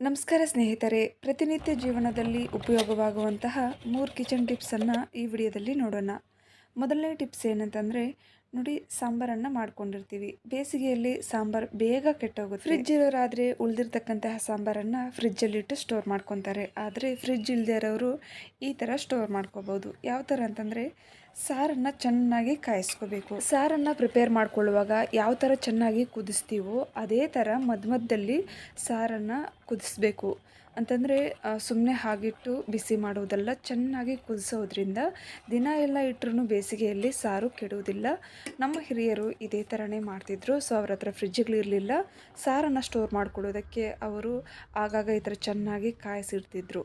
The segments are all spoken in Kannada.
ನಮಸ್ಕಾರ ಸ್ನೇಹಿತರೆ ಪ್ರತಿನಿತ್ಯ ಜೀವನದಲ್ಲಿ ಉಪಯೋಗವಾಗುವಂತಹ ಮೂರು ಕಿಚನ್ ಟಿಪ್ಸನ್ನು ಈ ವಿಡಿಯೋದಲ್ಲಿ ನೋಡೋಣ. ಮೊದಲನೇ ಟಿಪ್ಸ್ ಏನಂತಂದರೆ ನೋಡಿ ಸಾಂಬಾರನ್ನು ಮಾಡ್ಕೊಂಡಿರ್ತೀವಿ. ಬೇಸಿಗೆಯಲ್ಲಿ ಸಾಂಬಾರು ಬೇಗ ಕೆಟ್ಟೋಗುತ್ತೆ. ಫ್ರಿಜ್ ಇರೋರಾದರೆ ಉಳಿದಿರ್ತಕ್ಕಂತಹ ಸಾಂಬಾರನ್ನು ಫ್ರಿಜ್ಜಲ್ಲಿಟ್ಟು ಸ್ಟೋರ್ ಮಾಡ್ಕೊತಾರೆ. ಆದರೆ ಫ್ರಿಜ್ ಇಲ್ಲದೆ ಇರೋರು ಈ ಥರ ಸ್ಟೋರ್ ಮಾಡ್ಕೋಬೋದು. ಯಾವ ಥರ ಅಂತಂದರೆ ಸಾರನ್ನು ಚೆನ್ನಾಗಿ ಕಾಯಿಸ್ಕೋಬೇಕು. ಸಾರನ್ನು ಪ್ರಿಪೇರ್ ಮಾಡ್ಕೊಳ್ಳುವಾಗ ಯಾವ ಥರ ಚೆನ್ನಾಗಿ ಕುದಿಸ್ತೀವೋ ಅದೇ ಥರ ಮಧ್ಯ ಮಧ್ಯದಲ್ಲಿ ಸಾರನ್ನು ಕುದಿಸ್ಬೇಕು. ಅಂತಂದರೆ ಸುಮ್ಮನೆ ಹಾಗಿಟ್ಟು ಬಿಸಿ ಮಾಡುವುದಲ್ಲ, ಚೆನ್ನಾಗಿ ಕುದಿಸೋದ್ರಿಂದ ದಿನ ಎಲ್ಲ ಇಟ್ಟರೂ ಬೇಸಿಗೆಯಲ್ಲಿ ಸಾರು ಕೆಡುವುದಿಲ್ಲ. ನಮ್ಮ ಹಿರಿಯರು ಇದೇ ಥರನೇ ಮಾಡ್ತಿದ್ರು. ಸೊ, ಅವ್ರ ಹತ್ರ ಫ್ರಿಜ್ಗಳಿರಲಿಲ್ಲ ಸಾರನ್ನು ಸ್ಟೋರ್ ಮಾಡ್ಕೊಳ್ಳೋದಕ್ಕೆ ಅವರು ಆಗಾಗ ಈ ಥರ ಚೆನ್ನಾಗಿ ಕಾಯಿಸಿಡ್ತಿದ್ರು.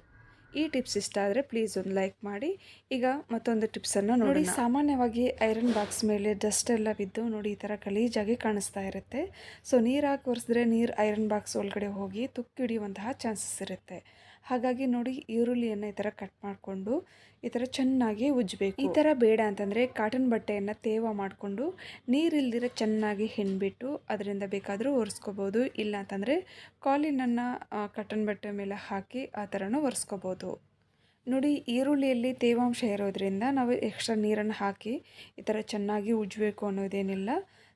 ಈ ಟಿಪ್ಸ್ ಇಷ್ಟ ಆದರೆ ಪ್ಲೀಸ್ ಒಂದು ಲೈಕ್ ಮಾಡಿ. ಈಗ ಮತ್ತೊಂದು ಟಿಪ್ಸನ್ನು ನೋಡಿ, ಸಾಮಾನ್ಯವಾಗಿ ಐರನ್ ಬಾಕ್ಸ್ ಮೇಲೆ ಡಸ್ಟ್ ಎಲ್ಲ ಬಿದ್ದು ನೋಡಿ, ಈ ಥರ ಗಲೀಜಾಗಿ ಕಾಣಿಸ್ತಾ ಇರುತ್ತೆ. ಸೊ ನೀರು ಹಾಕಿ ಒರೆಸಿದ್ರೆ ನೀರು ಐರನ್ ಬಾಕ್ಸ್ ಒಳಗಡೆ ಹೋಗಿ ತುಕ್ಕಿಡಿಯುವಂತಹ ಚಾನ್ಸಸ್ ಇರುತ್ತೆ. ಹಾಗಾಗಿ ನೋಡಿ ಈರುಳ್ಳಿಯನ್ನು ಈ ಥರ ಕಟ್ ಮಾಡಿಕೊಂಡು ಈ ಥರ ಚೆನ್ನಾಗಿ ಉಜ್ಜಬೇಕು. ಈ ಥರ ಬೇಡ ಅಂತಂದರೆ ಕಾಟನ್ ಬಟ್ಟೆಯನ್ನು ತೇವ ಮಾಡಿಕೊಂಡು ನೀರಿಲ್ದಿರ ಚೆನ್ನಾಗಿ ಹೆಣ್ಬಿಟ್ಟು ಅದರಿಂದ ಬೇಕಾದರೂ ಒರೆಸ್ಕೋಬೋದು. ಇಲ್ಲ ಅಂತಂದರೆ ಕಾಲಿನನ್ನು ಕಾಟನ್ ಬಟ್ಟೆ ಮೇಲೆ ಹಾಕಿ ಆ ಥರನೂ ಒರೆಸ್ಕೋಬೋದು. ನೋಡಿ ಈರುಳ್ಳಿಯಲ್ಲಿ ತೇವಾಂಶ ಇರೋದ್ರಿಂದ ನಾವು ಎಕ್ಸ್ಟ್ರಾ ನೀರನ್ನು ಹಾಕಿ ಈ ಥರ ಚೆನ್ನಾಗಿ ಉಜ್ಜಬೇಕು ಅನ್ನೋದೇನಿಲ್ಲ.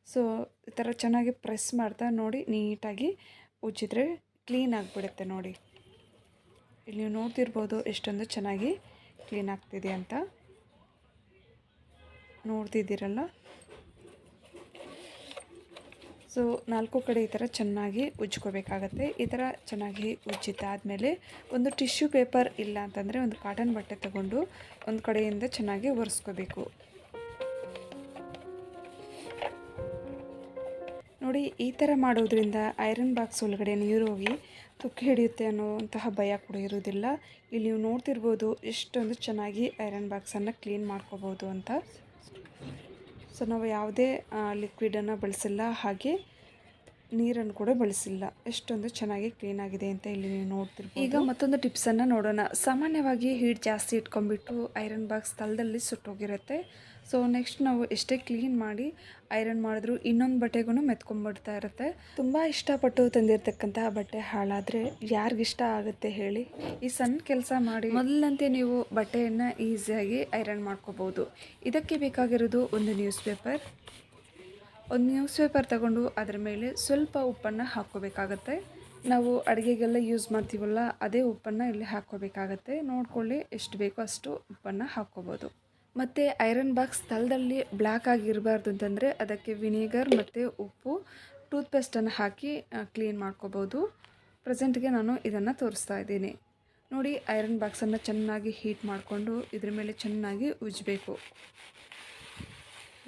ಸೊ ಈ ಥರ ಚೆನ್ನಾಗಿ ಪ್ರೆಸ್ ಮಾಡ್ತಾ ನೋಡಿ ನೀಟಾಗಿ ಉಜ್ಜಿದ್ರೆ ಕ್ಲೀನ್ ಆಗಿಬಿಡುತ್ತೆ ನೋಡಿ. ಇಲ್ಲಿ ನೀವು ನೋಡ್ತಿರ್ಬೋದು ಎಷ್ಟೊಂದು ಚೆನ್ನಾಗಿ ಕ್ಲೀನ್ ಆಗ್ತಿದೆ ಅಂತ. ನೋಡ್ತಿದ್ದೀರಲ್ಲ? ಸೊ ನಾಲ್ಕು ಕಡೆ ಈ ಥರ ಚೆನ್ನಾಗಿ ಉಜ್ಕೋಬೇಕಾಗತ್ತೆ ಈ ಥರ ಚೆನ್ನಾಗಿ ಉಜ್ಜಿದ್ದಾದಮೇಲೆ ಒಂದು ಟಿಶ್ಯೂ ಪೇಪರ್ ಇಲ್ಲ ಅಂತಂದರೆ ಒಂದು ಕಾಟನ್ ಬಟ್ಟೆ ತಗೊಂಡು ಒಂದು ಕಡೆಯಿಂದ ಚೆನ್ನಾಗಿ ಒರೆಸ್ಕೋಬೇಕು. ನೋಡಿ, ಈ ಥರ ಮಾಡೋದ್ರಿಂದ ಐರನ್ ಬಾಕ್ಸ್ ಒಳಗಡೆ ನೀರು ಹೋಗಿ ತುಕ್ಕಿ ಹಿಡಿಯುತ್ತೆ ಅನ್ನುವಂತಹ ಭಯ ಕೂಡ ಇರುವುದಿಲ್ಲ. ಇಲ್ಲಿ ನೀವು ನೋಡ್ತಿರ್ಬೋದು ಎಷ್ಟೊಂದು ಚೆನ್ನಾಗಿ ಐರನ್ ಬಾಕ್ಸನ್ನು ಕ್ಲೀನ್ ಮಾಡ್ಕೋಬೋದು ಅಂತ. ಸೊ ನಾವು ಯಾವುದೇ ಲಿಕ್ವಿಡನ್ನು ಬಳಸಿಲ್ಲ ಹಾಗೆ ನೀರನ್ನು ಕೂಡ ಬಳಸಿಲ್ಲ. ಎಷ್ಟೊಂದು ಚೆನ್ನಾಗಿ ಕ್ಲೀನ್ ಆಗಿದೆ ಅಂತ ಇಲ್ಲಿ ನೀವು ನೋಡ್ತಿರ್ಬೋದು. ಈಗ ಮತ್ತೊಂದು ಟಿಪ್ಸನ್ನು ನೋಡೋಣ. ಸಾಮಾನ್ಯವಾಗಿ ಹೀಟ್ ಜಾಸ್ತಿ ಇಟ್ಕೊಂಡ್ಬಿಟ್ಟು ಐರನ್ ಬಾಕ್ಸ್ ತಲದಲ್ಲಿ ಸುಟ್ಟೋಗಿರುತ್ತೆ ಸೊ ನೆಕ್ಸ್ಟ್ ನಾವು ಎಷ್ಟೇ ಕ್ಲೀನ್ ಮಾಡಿ ಐರನ್ ಮಾಡಿದ್ರು ಇನ್ನೊಂದು ಬಟ್ಟೆಗೂ ಮೆತ್ಕೊಂಡ್ಬಿಡ್ತಾ ಇರುತ್ತೆ. ತುಂಬ ಇಷ್ಟಪಟ್ಟು ತಂದಿರತಕ್ಕಂತಹ ಬಟ್ಟೆ ಹಾಳಾದರೆ ಯಾರಿಗಿಷ್ಟ ಆಗುತ್ತೆ ಹೇಳಿ? ಈ ಸಣ್ಣ ಕೆಲಸ ಮಾಡಿ ಮೊದಲಂತೆ ನೀವು ಬಟ್ಟೆಯನ್ನು ಈಸಿಯಾಗಿ ಐರನ್ ಮಾಡ್ಕೋಬೋದು. ಇದಕ್ಕೆ ಬೇಕಾಗಿರೋದು ಒಂದು ನ್ಯೂಸ್ ಪೇಪರ್ ಒಂದು ನ್ಯೂಸ್ ಪೇಪರ್ ತಗೊಂಡು ಅದರ ಮೇಲೆ ಸ್ವಲ್ಪ ಉಪ್ಪನ್ನು ಹಾಕ್ಕೋಬೇಕಾಗತ್ತೆ. ನಾವು ಅಡುಗೆಗೆಲ್ಲ ಯೂಸ್ ಮಾಡ್ತೀವಲ್ಲ, ಅದೇ ಉಪ್ಪನ್ನು ಇಲ್ಲಿ ಹಾಕ್ಕೋಬೇಕಾಗತ್ತೆ. ನೋಡ್ಕೊಳ್ಳಿ ಎಷ್ಟು ಬೇಕೋ ಅಷ್ಟು ಉಪ್ಪನ್ನು ಹಾಕ್ಕೋಬೋದು. ಮತ್ತು ಐರನ್ ಬಾಕ್ಸ್ ಸ್ಥಳದಲ್ಲಿ ಬ್ಲ್ಯಾಕ್ ಆಗಿರಬಾರ್ದು ಅಂತಂದರೆ ಅದಕ್ಕೆ ವಿನೇಗರ್ ಮತ್ತು ಉಪ್ಪು ಟೂತ್ಪೇಸ್ಟನ್ನು ಹಾಕಿ ಕ್ಲೀನ್ ಮಾಡ್ಕೋಬೋದು. ಪ್ರೆಸೆಂಟ್ಗೆ ನಾನು ಇದನ್ನು ತೋರಿಸ್ತಾ ಇದ್ದೀನಿ. ನೋಡಿ ಐರನ್ ಬಾಕ್ಸನ್ನು ಚೆನ್ನಾಗಿ ಹೀಟ್ ಮಾಡಿಕೊಂಡು ಇದ್ರ ಮೇಲೆ ಚೆನ್ನಾಗಿ ಉಜ್ಜಬೇಕು.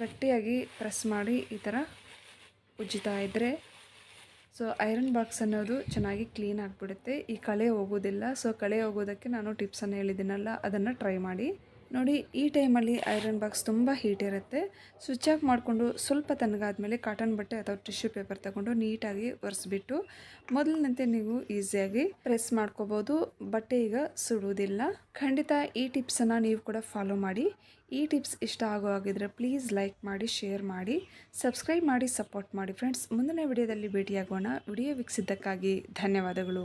ಗಟ್ಟಿಯಾಗಿ ಪ್ರೆಸ್ ಮಾಡಿ ಈ ಥರ ಉಜ್ಜುತ್ತಾ ಇದ್ದರೆ ಸೊ ಐರನ್ ಬಾಕ್ಸ್ ಅನ್ನೋದು ಚೆನ್ನಾಗಿ ಕ್ಲೀನ್ ಆಗಿಬಿಡುತ್ತೆ. ಈ ಕಳೆ ಹೋಗೋದಿಲ್ಲ. ಸೊ ಕಳೆ ಹೋಗೋದಕ್ಕೆ ನಾನು ಟಿಪ್ಸನ್ನು ಹೇಳಿದ್ದೀನಲ್ಲ, ಅದನ್ನು ಟ್ರೈ ಮಾಡಿ. ನೋಡಿ, ಈ ಟೈಮಲ್ಲಿ ಐರನ್ ಬಾಕ್ಸ್ ತುಂಬ ಹೀಟ್ ಇರುತ್ತೆ. ಸ್ವಿಚ್ ಆಫ್ ಮಾಡಿಕೊಂಡು ಸ್ವಲ್ಪ ತಣ್ಣಗಾದ್ಮೇಲೆ ಕಾಟನ್ ಬಟ್ಟೆ ಅಥವಾ ಟಿಶ್ಯೂ ಪೇಪರ್ ತಗೊಂಡು ನೀಟಾಗಿ ಒರೆಸ್ಬಿಟ್ಟು, ಮೊದಲಿನಂತೆ ನೀವು ಈಸಿಯಾಗಿ ಪ್ರೆಸ್ ಮಾಡ್ಕೋಬೋದು. ಬಟ್ಟೆ ಈಗ ಸುಡುವುದಿಲ್ಲ. ಖಂಡಿತ ಈ ಟಿಪ್ಸನ್ನು ನೀವು ಕೂಡ ಫಾಲೋ ಮಾಡಿ. ಈ ಟಿಪ್ಸ್ ಇಷ್ಟ ಆಗೋ ಆಗಿದ್ರೆ ಪ್ಲೀಸ್ ಲೈಕ್ ಮಾಡಿ ಶೇರ್ ಮಾಡಿ. ಸಬ್ಸ್ಕ್ರೈಬ್ ಮಾಡಿ ಸಪೋರ್ಟ್ ಮಾಡಿ ಫ್ರೆಂಡ್ಸ್ ಮುಂದಿನ ವಿಡಿಯೋದಲ್ಲಿ ಭೇಟಿಯಾಗೋಣ. ವಿಡಿಯೋ ವೀಕ್ಷಿದ್ದಕ್ಕಾಗಿ ಧನ್ಯವಾದಗಳು.